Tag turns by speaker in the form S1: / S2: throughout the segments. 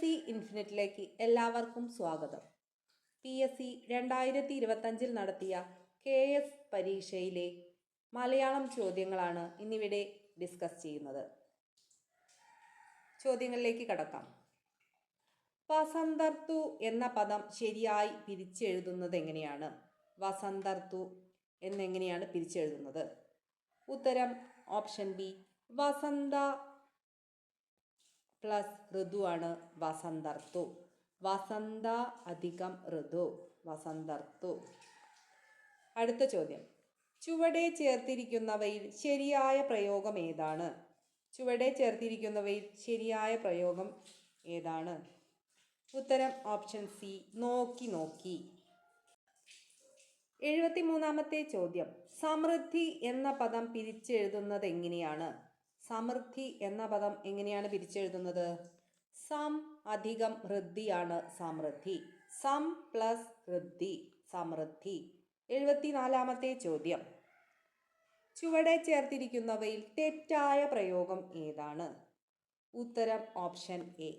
S1: C ഇൻഫിനിറ്റിലേക്ക് എല്ലാവർക്കും സ്വാഗതം. P S C രണ്ടായിരത്തി ഇരുപത്തഞ്ചിൽ നടത്തിയ കെ എസ് പരീക്ഷയിലെ മലയാളം ചോദ്യങ്ങളാണ് ഇന്നിവിടെ ഡിസ്കസ് ചെയ്യുന്നത്. ചോദ്യങ്ങളിലേക്ക് കടക്കാം. വസന്തർത്തു എന്ന പദം ശരിയായി പിരിച്ചെഴുതുന്നത് എങ്ങനെയാണ്? വസന്തർത്തു എന്നെങ്ങനെയാണ് പിരിച്ചെഴുതുന്നത്? ഉത്തരം ഓപ്ഷൻ ബി വസന്ത പ്ലസ് ഋതുവാണ് വസന്തർത്തു വസന്ത അധികം ഋതു വസന്തർത്തു അടുത്ത ചോദ്യം. ചുവടെ ചേർത്തിരിക്കുന്നവയിൽ ശരിയായ പ്രയോഗം ഏതാണ്? ചുവടെ ചേർത്തിരിക്കുന്നവയിൽ ശരിയായ പ്രയോഗം ഏതാണ്? ഉത്തരം ഓപ്ഷൻ സി നോക്കി നോക്കി. എഴുപത്തി മൂന്നാമത്തെ ചോദ്യം. സമൃദ്ധി എന്ന പദം പിരിച്ചെഴുതുന്നത് എങ്ങനെയാണ് സമൃദ്ധി എന്ന പദം എങ്ങനെയാണ് പിരിച്ചെഴുതുന്നത്? സം അധികം ഹൃദ്ധിയാണ് സമൃദ്ധി. സം പ്ലസ് ഹൃദ്ധി സമൃദ്ധി. എഴുപത്തിനാലാമത്തെ ചോദ്യം. ചുവടെ ചേർത്തിരിക്കുന്നവയിൽ തെറ്റായ പ്രയോഗം ഏതാണ്? ഉത്തരം ഓപ്ഷൻ എ.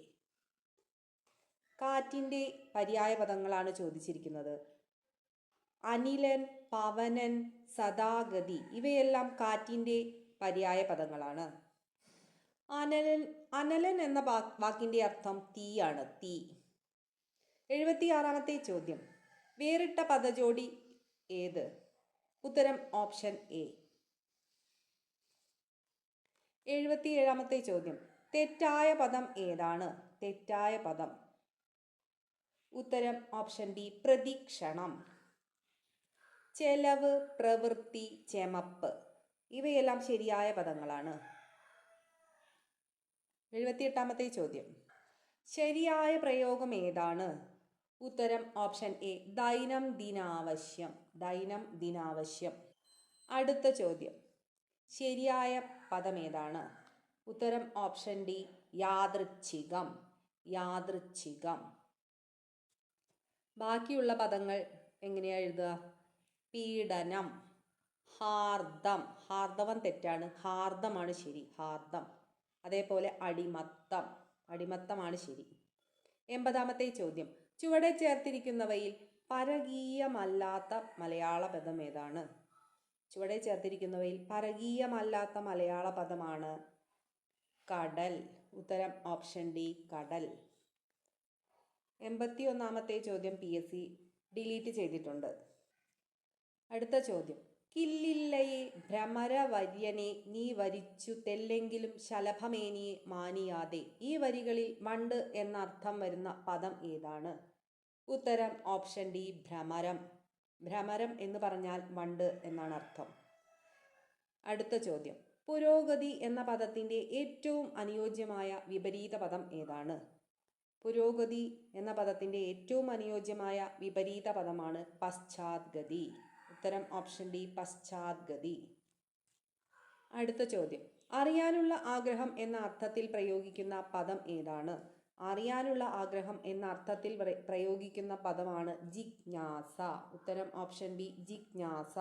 S1: കാറ്റിന്റെ പര്യായ പദങ്ങളാണ് ചോദിച്ചിരിക്കുന്നത്. അനിലൻ പവനൻ സദാഗതി ഇവയെല്ലാം കാറ്റിന്റെ പര്യായ പദങ്ങളാണ്. അനലൻ അനലൻ എന്ന വാക്കിന്റെ അർത്ഥം തീയാണ് തീ. എഴുപത്തിയാറാമത്തെ ചോദ്യം. വേറിട്ട പദജോടി ഏത്? ഉത്തരം ഓപ്ഷൻ എ. എഴുപത്തിയേഴാമത്തെ ചോദ്യം. തെറ്റായ പദം ഏതാണ്? തെറ്റായ പദം. ഉത്തരം ഓപ്ഷൻ ബി പ്രതീക്ഷണം. ചെലവ് പ്രവൃത്തി ചെമപ്പ്. ഇവയെല്ലാം ശരിയായ പദങ്ങളാണ്. എഴുപത്തിയെട്ടാമത്തെ ചോദ്യം. ശരിയായ പ്രയോഗം ഏതാണ്? ഉത്തരം ഓപ്ഷൻ എ ദൈനം ദിനാവശ്യം. ദൈനം ദിനാവശ്യം. അടുത്ത ചോദ്യം. ശരിയായ പദം ഏതാണ്? ഉത്തരം ഓപ്ഷൻ ഡി യാദൃച്ഛികം. യാദൃച്ഛികം. ബാക്കിയുള്ള പദങ്ങൾ എങ്ങനെയാണ് എഴുതുക? പീഡനം. ഹാർദം. ഹാർദവം തെറ്റാണ്. ഹാർദമാണ് ശരി. ഹാർദം. അതേപോലെ അടിമത്തം. അടിമത്തമാണ് ശരി. എൺപതാമത്തെ ചോദ്യം. ചുവടെ ചേർത്തിരിക്കുന്നവയിൽ പരകീയമല്ലാത്ത മലയാള പദം ഏതാണ്? ചുവടെ ചേർത്തിരിക്കുന്നവയിൽ പരകീയമല്ലാത്ത മലയാള പദമാണ് കടൽ. ഉത്തരം ഓപ്ഷൻ ഡി കടൽ. എൺപത്തി ഒന്നാമത്തെ ചോദ്യം പി എസ് സി ഡിലീറ്റ് ചെയ്തിട്ടുണ്ട്. അടുത്ത ചോദ്യം. കില്ലില്ലയെ ഭ്രമരവര്യനെ നീ വരിച്ചു തെല്ലെങ്കിലും ശലഭമേനിയെ മാനിയാതെ. ഈ വരികളിൽ വണ്ട് എന്നർത്ഥം വരുന്ന പദം ഏതാണ്? ഉത്തരം ഓപ്ഷൻ ഡി ഭ്രമരം. ഭ്രമരം എന്ന് പറഞ്ഞാൽ മണ്ട് എന്നാണ് അർത്ഥം. അടുത്ത ചോദ്യം. പുരോഗതി എന്ന പദത്തിന്റെ ഏറ്റവും അനുയോജ്യമായ വിപരീത പദം ഏതാണ്? പുരോഗതി എന്ന പദത്തിന്റെ ഏറ്റവും അനുയോജ്യമായ വിപരീത പദമാണ് പശ്ചാത്ഗതി. ഉത്തരം ഓപ്ഷൻ ഡി പശ്ചാത്ഗതി. അടുത്ത ചോദ്യം. അറിയാനുള്ള ആഗ്രഹം എന്ന അർത്ഥത്തിൽ പ്രയോഗിക്കുന്ന പദം ഏതാണ്? അറിയാനുള്ള ആഗ്രഹം എന്ന അർത്ഥത്തിൽ പ്രയോഗിക്കുന്ന പദമാണ് ജിജ്ഞാസ. ഉത്തരം ഓപ്ഷൻ ബി ജിജ്ഞാസ.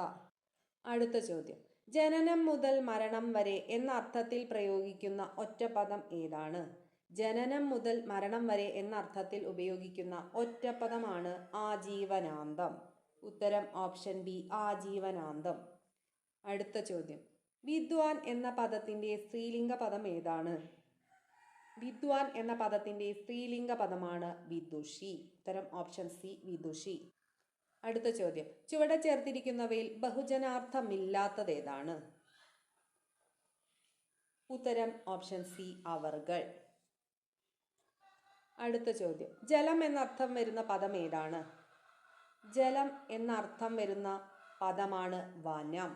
S1: അടുത്ത ചോദ്യം. ജനനം മുതൽ മരണം വരെ എന്ന അർത്ഥത്തിൽ പ്രയോഗിക്കുന്ന ഒറ്റ പദം ഏതാണ്? ജനനം മുതൽ മരണം വരെ എന്ന അർത്ഥത്തിൽ ഉപയോഗിക്കുന്ന ഒറ്റ പദമാണ് ആജീവനാന്തം. ഉത്തരം ഓപ്ഷൻ ബി ആജീവനാന്തം. അടുത്ത ചോദ്യം. വിദ്വാൻ എന്ന പദത്തിന്റെ സ്ത്രീലിംഗ പദം ഏതാണ്? വിദ്വാൻ എന്ന പദത്തിന്റെ സ്ത്രീലിംഗ പദമാണ് വിദുഷി. ഉത്തരം ഓപ്ഷൻ സി വിദുഷി. അടുത്ത ചോദ്യം. ചുവടെ ചേർത്തിരിക്കുന്നവയിൽ ബഹുജനാർത്ഥമില്ലാത്തത് ഏതാണ്? ഉത്തരം ഓപ്ഷൻ സി അവർകൾ അടുത്ത ചോദ്യം. ജലം എന്നർത്ഥം വരുന്ന പദം ഏതാണ്? ജലം എന്നർത്ഥം വരുന്ന പദമാണ് വനം.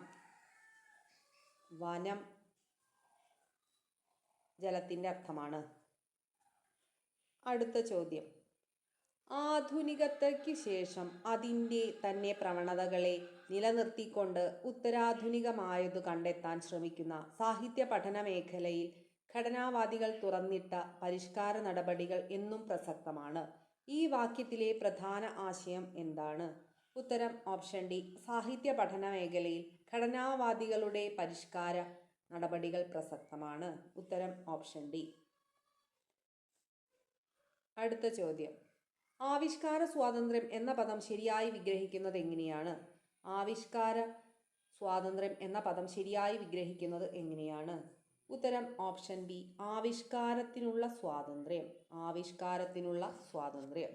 S1: വനം ജലത്തിന്റെ അർത്ഥമാണ്. അടുത്ത ചോദ്യം. ആധുനികതയ്ക്ക് ശേഷം അതിന്റെ തന്നെ പ്രവണതകളെ നിലനിർത്തിക്കൊണ്ട് ഉത്തരാധുനികമായതു കണ്ടെത്താൻ ശ്രമിക്കുന്ന സാഹിത്യ പഠന മേഖലയിൽ ഘടനാവാദികൾ തുറന്നിട്ട പരിഷ്കാര നടപടികൾ എന്നും പ്രസക്തമാണ്. ഈ വാക്യത്തിലെ പ്രധാന ആശയം എന്താണ്? ഉത്തരം ഓപ്ഷൻ ഡി. സാഹിത്യ പഠന മേഖലയിൽ ഘടനാവാദികളുടെ പരിഷ്കാര നടപടികൾ പ്രസക്തമാണ്. ഉത്തരം ഓപ്ഷൻ ഡി. അടുത്ത ചോദ്യം. ആവിഷ്കാര സ്വാതന്ത്ര്യം എന്ന പദം ശരിയായി വിഗ്രഹിക്കുന്നത് എങ്ങനെയാണ്? ആവിഷ്കാര സ്വാതന്ത്ര്യം എന്ന പദം ശരിയായി വിഗ്രഹിക്കുന്നത് എങ്ങനെയാണ്? ഉത്തരം ഓപ്ഷൻ ബി ആവിഷ്കാരത്തിനുള്ള സ്വാതന്ത്ര്യം. ആവിഷ്കാരത്തിനുള്ള സ്വാതന്ത്ര്യം.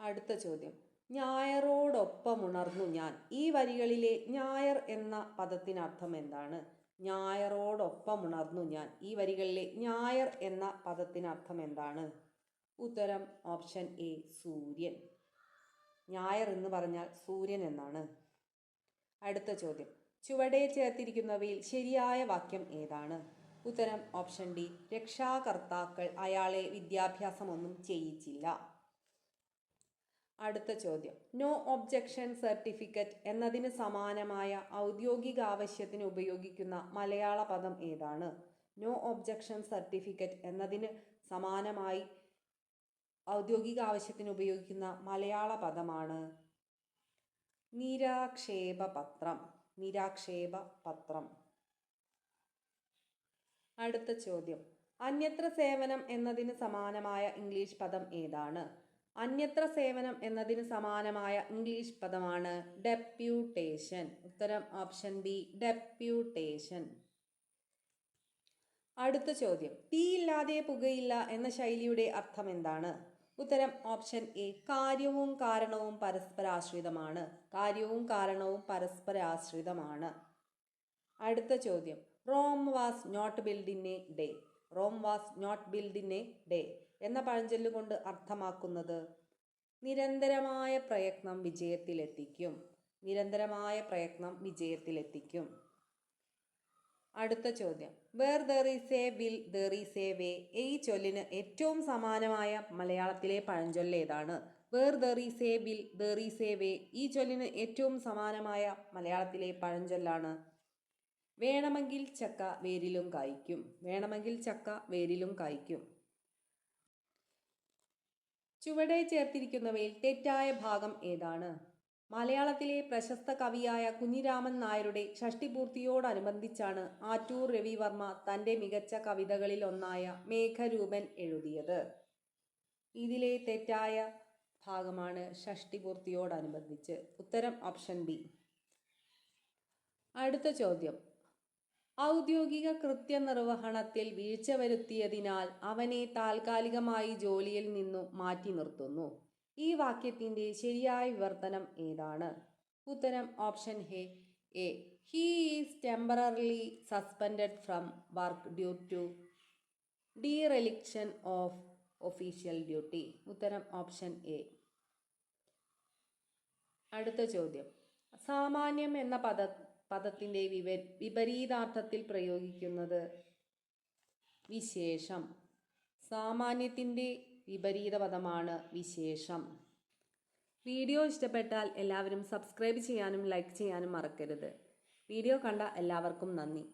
S1: അടുത്ത ചോദ്യം. ഞായറോടൊപ്പം ഉണർന്നു ഞാൻ. ഈ വരികളിലെ ഞായർ എന്ന പദത്തിനർത്ഥം എന്താണ്? ഞായറോടൊപ്പം ഉണർന്നു ഞാൻ. ഈ വരികളിലെ ഞായർ എന്ന പദത്തിനർത്ഥം എന്താണ്? ഉത്തരം ഓപ്ഷൻ എ സൂര്യൻ. ഞായർ എന്ന് പറഞ്ഞാൽ സൂര്യൻ എന്നാണ്. അടുത്ത ചോദ്യം. ചുവടെ ചേർത്തിരിക്കുന്നവയിൽ ശരിയായ വാക്യം ഏതാണ്? ഉത്തരം ഓപ്ഷൻ ഡി രക്ഷാകർത്താക്കൾ അയാളെ വിദ്യാഭ്യാസമൊന്നും ചെയ്യിച്ചില്ല. അടുത്ത ചോദ്യം. നോ ഒബ്ജക്ഷൻ സർട്ടിഫിക്കറ്റ് എന്നതിന് സമാനമായ ഔദ്യോഗിക ആവശ്യത്തിന് ഉപയോഗിക്കുന്ന മലയാള പദം ഏതാണ്? നോ ഒബ്ജക്ഷൻ സർട്ടിഫിക്കറ്റ് എന്നതിന് സമാനമായി ഔദ്യോഗിക ആവശ്യത്തിന് ഉപയോഗിക്കുന്ന മലയാള പദമാണ്. നിരാക്ഷേപ പത്രം നിരാക്ഷേപ പത്രം. അടുത്ത ചോദ്യം. അന്യത്ര സേവനം എന്നതിന് സമാനമായ ഇംഗ്ലീഷ് പദം ഏതാണ്? അന്യത്ര സേവനം എന്നതിന് സമാനമായ ഇംഗ്ലീഷ് പദമാണ് ഡെപ്യൂട്ടേഷൻ. ഉത്തരം ഓപ്ഷൻ ബി ഡെപ്യൂട്ടേഷൻ. അടുത്ത ചോദ്യം. തീയില്ലാതെ പുകയില്ല എന്ന ശൈലിയുടെ അർത്ഥം എന്താണ്? ഉത്തരം ഓപ്ഷൻ എ. കാര്യവും കാരണവും പരസ്പരാശ്രിതമാണ് കാര്യവും കാരണവും പരസ്പരാശ്രിതമാണ് അടുത്ത ചോദ്യം. Rome was not build in a day. Rome was not build in a day എന്ന പഴഞ്ചൊല്ലുകൊണ്ട് അർത്ഥമാക്കുന്നത് നിരന്തരമായ പ്രയത്നം വിജയത്തിലെത്തിക്കും. നിരന്തരമായ പ്രയത്നം വിജയത്തിലെത്തിക്കും. അടുത്ത ചോദ്യം. Where there is a will there is a way ഈ ചൊല്ലിന് ഏറ്റവും സമാനമായ മലയാളത്തിലെ പഴഞ്ചൊല്ല് ഏതാണ്? Where there is a will there is a way ഈ ചൊല്ലിന് ഏറ്റവും സമാനമായ മലയാളത്തിലെ പഴഞ്ചൊല്ലാണ്. വേണമെങ്കിൽ ചക്ക വേരിലും കായ്ക്കും. വേണമെങ്കിൽ ചക്ക വേരിലും കായ്ക്കും. ചുവടെ ചേർത്തിരിക്കുന്നവയിൽ തെറ്റായ ഭാഗം ഏതാണ്? മലയാളത്തിലെ പ്രശസ്ത കവിയായ കുഞ്ഞിരാമൻ നായരുടെ ഷഷ്ടിപൂർത്തിയോടനുബന്ധിച്ചാണ് ആറ്റൂർ രവിവർമ്മ തന്റെ മികച്ച കവിതകളിൽ ഒന്നായ മേഘരൂപൻ എഴുതിയത്. ഇതിലെ തെറ്റായ ഭാഗമാണ് ഷഷ്ടിപൂർത്തിയോടനുബന്ധിച്ച്. ഉത്തരം ഓപ്ഷൻ ബി. അടുത്ത ചോദ്യം. ഔദ്യോഗിക കൃത്യനിർവഹണത്തിൽ വീഴ്ച വരുത്തിയതിനാൽ അവനെ താൽക്കാലികമായി ജോലിയിൽ നിന്നും മാറ്റി നിർത്തുന്നു. ഈ വാക്യത്തിന്റെ ശരിയായ വിവർത്തനം ഏതാണ്? ഉത്തരം option he A. He is temporarily suspended from work due to dereliction of official duty ഉത്തരം ഓപ്ഷൻ എ. അടുത്ത ചോദ്യം. സാമാന്യം എന്ന പദ പദത്തിന്റെ വിവ വിപരീതാർത്ഥത്തിൽ പ്രയോഗിക്കുന്നത് വിശേഷം. സാമാന്യത്തിന്റെ വിപരീത പദമാണ് വിശേഷം. വീഡിയോ ഇഷ്ടപ്പെട്ടാൽ എല്ലാവരും സബ്സ്ക്രൈബ് ചെയ്യാനും ലൈക്ക് ചെയ്യാനും മറക്കരുത്. വീഡിയോ കണ്ട എല്ലാവർക്കും നന്ദി.